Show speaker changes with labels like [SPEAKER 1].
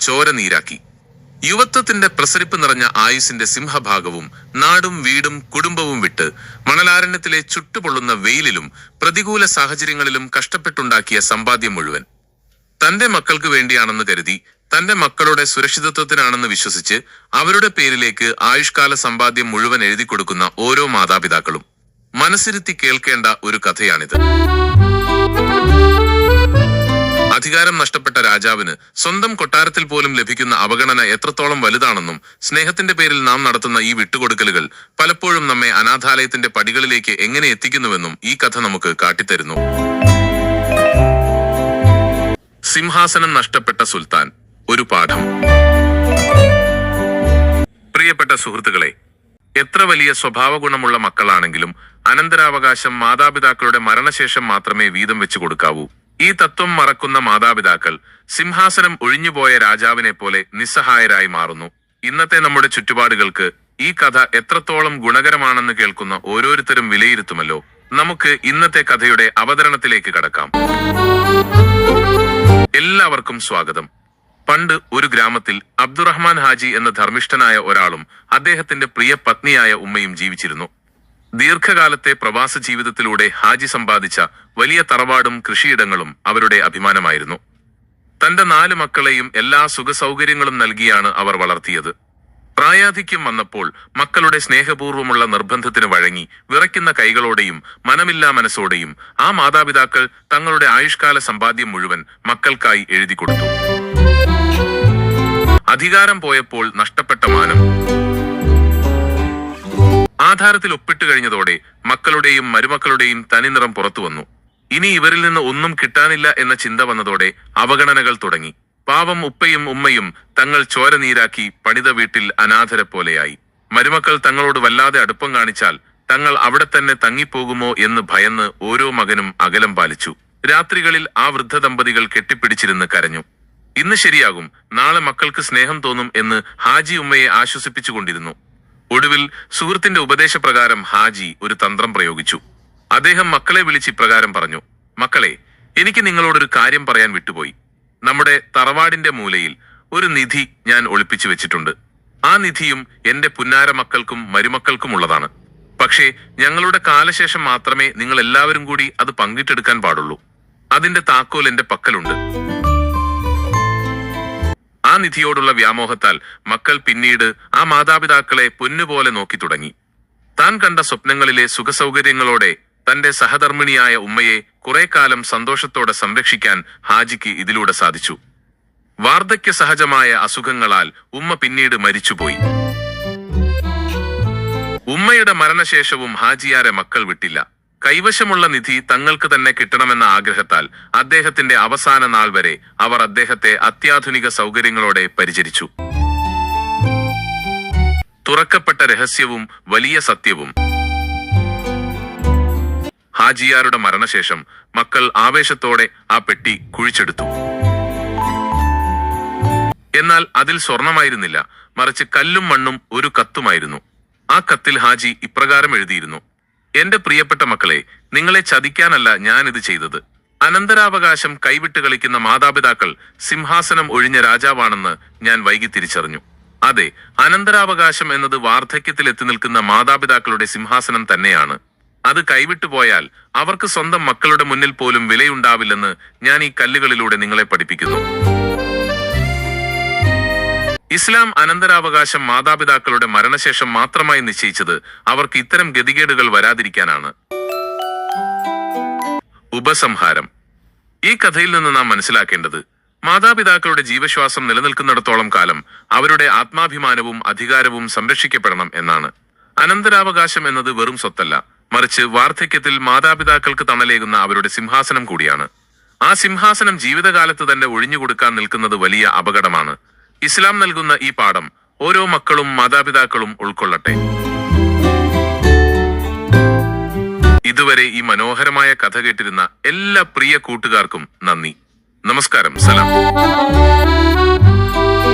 [SPEAKER 1] ചോര നീരാക്കി. യുവത്വത്തിന്റെ പ്രസരിപ്പ് നിറഞ്ഞ ആയുസിന്റെ സിംഹഭാഗവും നാടും വീടും കുടുംബവും വിട്ട് മണലാരണ്യത്തിലെ ചുട്ടുപൊള്ളുന്ന വെയിലിലും പ്രതികൂല സാഹചര്യങ്ങളിലും കഷ്ടപ്പെട്ടുണ്ടാക്കിയ സമ്പാദ്യം മുഴുവൻ. തന്റെ മക്കൾക്ക് വേണ്ടിയാണെന്ന് കരുതി തന്റെ മക്കളുടെ സുരക്ഷിതത്വത്തിനാണെന്ന് വിശ്വസിച്ച് അവരുടെ പേരിലേക്ക് ആയുഷ്കാല സമ്പാദ്യം മുഴുവൻ എഴുതി കൊടുക്കുന്ന ഓരോ മാതാപിതാക്കളും. മനസ്സിരുത്തി കേൾക്കേണ്ട ഒരു കഥയാണിത്. അധികാരം നഷ്ടപ്പെട്ട രാജാവിന് സ്വന്തം കൊട്ടാരത്തിൽ പോലും ലഭിക്കുന്ന അവഗണന എത്രത്തോളം വലുതാണെന്നും സ്നേഹത്തിന്റെ പേരിൽ നാം നടത്തുന്ന ഈ വിട്ടുകൊടുക്കലുകൾ പലപ്പോഴും നമ്മെ അനാഥാലയത്തിന്റെ പടികളിലേക്ക് എങ്ങനെ എത്തിക്കുന്നുവെന്നും ഈ കഥ നമുക്ക് കാട്ടിത്തരുന്നു. സിംഹാസനം നഷ്ടപ്പെട്ട സുൽത്താൻ ഒരു പാഠം. പ്രിയപ്പെട്ട സുഹൃത്തുക്കളെ എത്ര വലിയ സ്വഭാവ ഗുണമുള്ള മക്കളാണെങ്കിലും അനന്തരാവകാശം മാതാപിതാക്കളുടെ മരണശേഷം മാത്രമേ വീതം വെച്ചു കൊടുക്കാവൂ. ഈ തത്വം മറക്കുന്ന മാതാപിതാക്കൾ സിംഹാസനം ഒഴിഞ്ഞുപോയ രാജാവിനെ പോലെ നിസ്സഹായരായി മാറുന്നു. ഇന്നത്തെ നമ്മുടെ ചുറ്റുപാടുകൾക്ക് ഈ കഥ എത്രത്തോളം ഗുണകരമാണെന്ന് കേൾക്കുന്ന ഓരോരുത്തരും വിലയിരുത്തുമല്ലോ. നമുക്ക് ഇന്നത്തെ കഥയുടെ അവതരണത്തിലേക്ക് കടക്കാം. എല്ലാവർക്കും സ്വാഗതം. പണ്ട് ഒരു ഗ്രാമത്തിൽ അബ്ദുറഹ്മാൻ ഹാജി എന്ന ധർമ്മിഷ്ഠനായ ഒരാളും അദ്ദേഹത്തിന്റെ പ്രിയ പത്നിയായ ഉമ്മയും ജീവിച്ചിരുന്നു. ദീർഘകാലത്തെ പ്രവാസ ജീവിതത്തിലൂടെ ഹാജി സമ്പാദിച്ച വലിയ തറവാടും കൃഷിയിടങ്ങളും അവരുടെ അഭിമാനമായിരുന്നു. തന്റെ നാല് മക്കളെയും എല്ലാ സുഖസൗകര്യങ്ങളും നൽകിയാണ് അവർ വളർത്തിയത്. പ്രായാധിക്യം വന്നപ്പോൾ മക്കളുടെ സ്നേഹപൂർവമുള്ള നിർബന്ധത്തിന് വഴങ്ങി വിറയ്ക്കുന്ന കൈകളോടെയും മനമില്ലാ മനസ്സോടെയും ആ മാതാപിതാക്കൾ തങ്ങളുടെ ആയുഷ്കാല സമ്പാദ്യം മുഴുവൻ മക്കൾക്കായി എഴുതി കൊടുത്തു അധികാരം പോയപ്പോൾ നഷ്ടപ്പെട്ട മാനം. ആധാരത്തിൽ ഒപ്പിട്ട് കഴിഞ്ഞതോടെ മക്കളുടെയും മരുമക്കളുടെയും തനിനിറം പുറത്തു വന്നു. ഇനി ഇവരിൽ നിന്ന് ഒന്നും കിട്ടാനില്ല എന്ന ചിന്ത വന്നതോടെ അവഗണനകൾ തുടങ്ങി. പാവം ഉപ്പയും ഉമ്മയും തങ്ങൾ ചോര നീരാക്കി പണിത വീട്ടിൽ അനാഥരെ പോലെയായി മരുമക്കൾ തങ്ങളോട് വല്ലാതെ അടുപ്പം കാണിച്ചാൽ തങ്ങൾ അവിടെ തന്നെ തങ്ങിപ്പോകുമോ എന്ന് ഭയന്ന് ഓരോ മകനും അകലം പാലിച്ചു. രാത്രികളിൽ ആ വൃദ്ധ ദമ്പതികൾ കെട്ടിപ്പിടിച്ചിരുന്ന് കരഞ്ഞു. ഇന്ന് ശരിയാകും. നാളെ മക്കൾക്ക് സ്നേഹം തോന്നും എന്ന് ഹാജി ഉമ്മയെ ആശ്വസിപ്പിച്ചുകൊണ്ടിരുന്നു. ഒടുവിൽ സുഹൃത്തിന്റെ ഉപദേശപ്രകാരം ഹാജി ഒരു തന്ത്രം പ്രയോഗിച്ചു. അദ്ദേഹം മക്കളെ വിളിച്ച് ഇപ്രകാരം പറഞ്ഞു മക്കളെ എനിക്ക് നിങ്ങളോടൊരു കാര്യം പറയാൻ വിട്ടുപോയി. നമ്മുടെ തറവാടിന്റെ മൂലയിൽ ഒരു നിധി ഞാൻ ഒളിപ്പിച്ചു വെച്ചിട്ടുണ്ട്. ആ നിധിയും എന്റെ പുന്നാര മക്കൾക്കും മരുമക്കൾക്കും ഉള്ളതാണ്. പക്ഷേ ഞങ്ങളുടെ കാലശേഷം മാത്രമേ നിങ്ങൾ എല്ലാവരും കൂടി അത് പങ്കിട്ടെടുക്കാൻ പാടുള്ളൂ. അതിന്റെ താക്കോൽ എന്റെ പക്കലുണ്ട്. ആ നിധിയോടുള്ള വ്യാമോഹത്താൽ മക്കൾ പിന്നീട് ആ മാതാപിതാക്കളെ പൊന്നുപോലെ നോക്കി തുടങ്ങി. താൻ കണ്ട സ്വപ്നങ്ങളിലെ സുഖസൗകര്യങ്ങളോടെ തന്റെ സഹധർമ്മിണിയായ ഉമ്മയെ കുറെ കാലം സന്തോഷത്തോടെ സംരക്ഷിക്കാൻ ഹാജിക്ക് ഇതിലൂടെ സാധിച്ചു. വാർദ്ധക്യ സഹജമായ അസുഖങ്ങളാൽ ഉമ്മ പിന്നീട് മരിച്ചുപോയി. ഉമ്മയുടെ മരണശേഷവും ഹാജിയാരെ മക്കൾ വിട്ടില്ല. കൈവശമുള്ള നിധി തങ്ങൾക്ക് തന്നെ കിട്ടണമെന്ന ആഗ്രഹത്താൽ അദ്ദേഹത്തിന്റെ അവസാന നാൾ വരെ അവർ അദ്ദേഹത്തെ അത്യാധുനിക സൗകര്യങ്ങളോടെ പരിചരിച്ചു. തുറക്കപ്പെട്ട രഹസ്യവും വലിയ സത്യവും. ഹാജിയാരുടെ മരണശേഷം മക്കൾ ആവേശത്തോടെ ആ പെട്ടി കുഴിച്ചെടുത്തു. എന്നാൽ അതിൽ സ്വർണമായിരുന്നില്ല മറിച്ച് കല്ലും മണ്ണും ഒരു കത്തുമായിരുന്നു. ആ കത്തിൽ ഹാജി ഇപ്രകാരം എഴുതിയിരുന്നു. എന്റെ പ്രിയപ്പെട്ട മക്കളെ നിങ്ങളെ ചതിക്കാനല്ല ഞാൻ ഇത് ചെയ്തത്. അനന്തരാവകാശം കൈവിട്ട് കളിക്കുന്ന മാതാപിതാക്കൾ സിംഹാസനം ഒഴിഞ്ഞ രാജാവാണെന്ന് ഞാൻ വൈകി തിരിച്ചറിഞ്ഞു. അതെ അനന്തരാവകാശം എന്നത് വാർദ്ധക്യത്തിൽ എത്തി നിൽക്കുന്ന മാതാപിതാക്കളുടെ സിംഹാസനം തന്നെയാണ്. അത് കൈവിട്ടു പോയാൽ അവർക്ക് സ്വന്തം മക്കളുടെ മുന്നിൽ പോലും വിലയുണ്ടാവില്ലെന്ന് ഞാൻ ഈ കല്ലുകളിലൂടെ നിങ്ങളെ പഠിപ്പിക്കുന്നു. ഇസ്ലാം അനന്തരാവകാശം മാതാപിതാക്കളുടെ മരണശേഷം മാത്രമായി നിശ്ചയിച്ചത് അവർക്ക് ഇത്തരം ഗതികേടുകൾ വരാതിരിക്കാനാണ്. ഉപസംഹാരം. ഈ കഥയിൽ നിന്ന് നാം മനസ്സിലാക്കേണ്ടത് മാതാപിതാക്കളുടെ ജീവശ്വാസം നിലനിൽക്കുന്നിടത്തോളം കാലം അവരുടെ ആത്മാഭിമാനവും അധികാരവും സംരക്ഷിക്കപ്പെടണം എന്നാണ്. അനന്തരാവകാശം എന്നത് വെറും സ്വത്തല്ല മറിച്ച് വാർദ്ധക്യത്തിൽ മാതാപിതാക്കൾക്ക് തണലേകുന്ന അവരുടെ സിംഹാസനം കൂടിയാണ്. ആ സിംഹാസനം ജീവിതകാലത്ത് തന്നെ ഒഴിഞ്ഞുകൊടുക്കാൻ നിൽക്കുന്നത് വലിയ അപകടമാണ്. ഇസ്ലാം നൽകുന്ന ഈ പാഠം ഓരോ മക്കളും മാതാപിതാക്കളും ഉൾക്കൊള്ളട്ടെ. ഇതുവരെ ഈ മനോഹരമായ കഥ കേട്ടിരുന്ന എല്ലാ പ്രിയ കൂട്ടുകാർക്കും നന്ദി. നമസ്കാരം. സലാം.